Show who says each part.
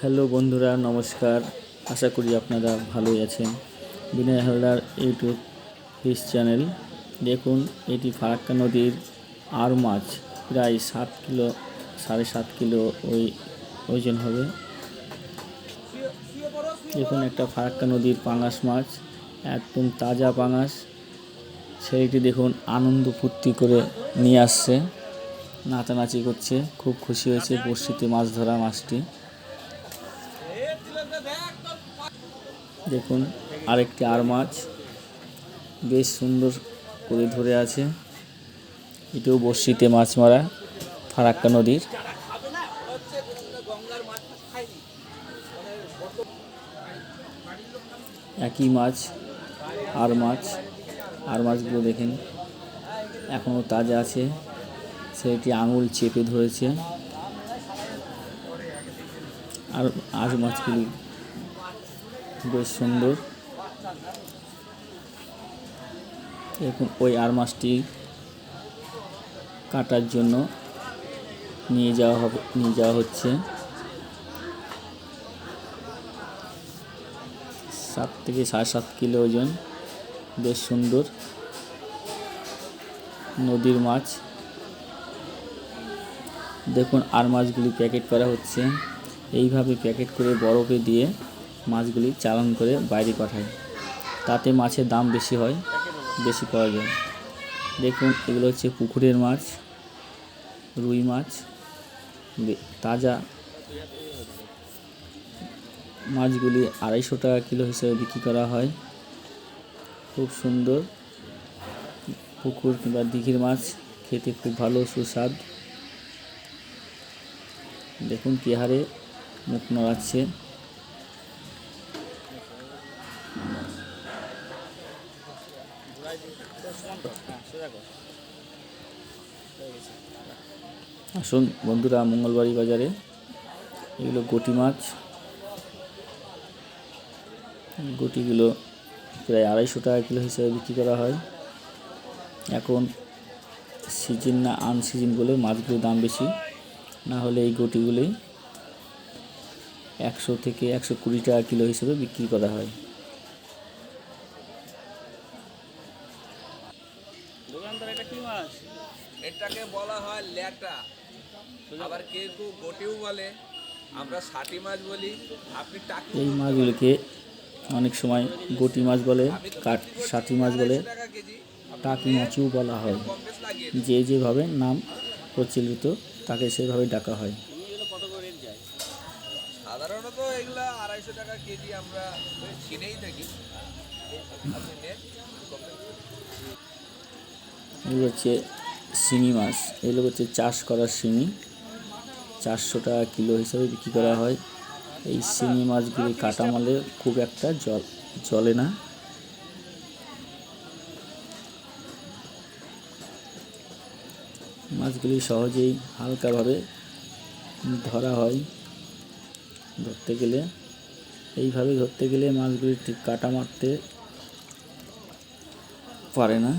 Speaker 1: Hello বন্ধুরা, নমস্কার। আশা করি আপনারা ভালোই আছেন। Binoy Haldar YouTube fish channel. দেখুন, এটি ফারাক্কা নদীর আর মাছ, প্রায় সাত কিলো, সাড়ে সাত কিলো ওই ওজন হবে। দেখুন, একটা ফারাক্কা নদীর পাঙাশ মাছ, একদম তাজা পাঙাশ। ছেলেটি দেখুন, আনন্দ ফুর্তি করে নিয়ে আসছে। নাচানাচি করছে, খুব খুশি হয়েছে বড়শিতে মাছ ধরা মাছটি। দেখুন, আরেকটি আর মাছ। বেশ সুন্দর করে ধরে আছে। এটাও বড়শিতে মাছ মারা, ফারাক্কা নদীর। একই মাছ, আর মাছ, আর মাছগুলো দেখেন এখনও তাজা আছে। ছেলেটি আঙুল চেপে ধরেছে। আর আর মাছগুলি বেশ সুন্দর। দেখুন ওই আর মাছটি কাটার জন্য নিয়ে যাওয়া হবে, নিয়ে যাওয়া হচ্ছে। সাত থেকে সাড়ে সাত কিলো ওজন, বেশ সুন্দর। নদীর মাছ। দেখুন আর মাছগুলি প্যাকেট করা হচ্ছে। এইভাবে প্যাকেট করে বরফে দিয়ে মাছগুলি চালান করে বাইরে পাঠায়। তাতে মাছের দাম বেশি হয়, বেশি পাওয়া যায়। দেখুন, এগুলো হচ্ছে পুকুরের মাছ, রুই মাছ তাজা মাছগুলি আড়াইশো টাকা কিলো হিসেবে বিক্রি করা হয়। খুব সুন্দর পুকুর কিংবা দিঘির মাছ, খেতে খুব ভালো, সুস্বাদ। দেখুন কি হারে মুখ নড়াচ্ছে। আসুন বন্ধুরা, মঙ্গলবাড়ি বাজারে। এগুলো গটি মাছ। গুটিগুলো প্রায় আড়াইশো টাকা কিলো হিসেবে বিক্রি করা হয়। এখন সিজন না আনসিজন বলে মাছগুলোর দাম বেশি। না হলে এই গুটিগুলি একশো থেকে একশো কুড়ি টাকা কিলো হিসেবে বিক্রি করা হয়।
Speaker 2: দোকানদার এটা কি মাছ?
Speaker 3: এটাকে বলা হয় ল্যাটা। আবার কেউ কেউ গোটেও বলে। আমরা ষাটি মাছ বলি আপনি টাকি
Speaker 1: এই মাছগুলিকে অনেক সময় গটি মাছ বলে কাঠ সাথি মাছ বলে
Speaker 3: কেজি।
Speaker 1: টাকি মাছও বলা হয়। যে যেভাবে নাম প্রচলিত তাকে সেভাবে ডাকা হয়।
Speaker 3: সাধারণত এগুলা আড়াইশো টাকা কেজি আমরা কিনেই থাকি।
Speaker 1: এগুলো হচ্ছে শিঙি মাছ। এগুলো হচ্ছে চাষ করা শিঙি। চারশো টাকা কিলো হিসাবে বিক্রি করা হয়। এই শিঙি মাছগুলি কাটা মালে খুব একটা জল চলে না। মাছগুলি সহজেই হালকাভাবে ধরা হয় ধরতে গেলে। এইভাবে ধরতে গেলে মাছগুলি ঠিক কাটা মারতে পারে না।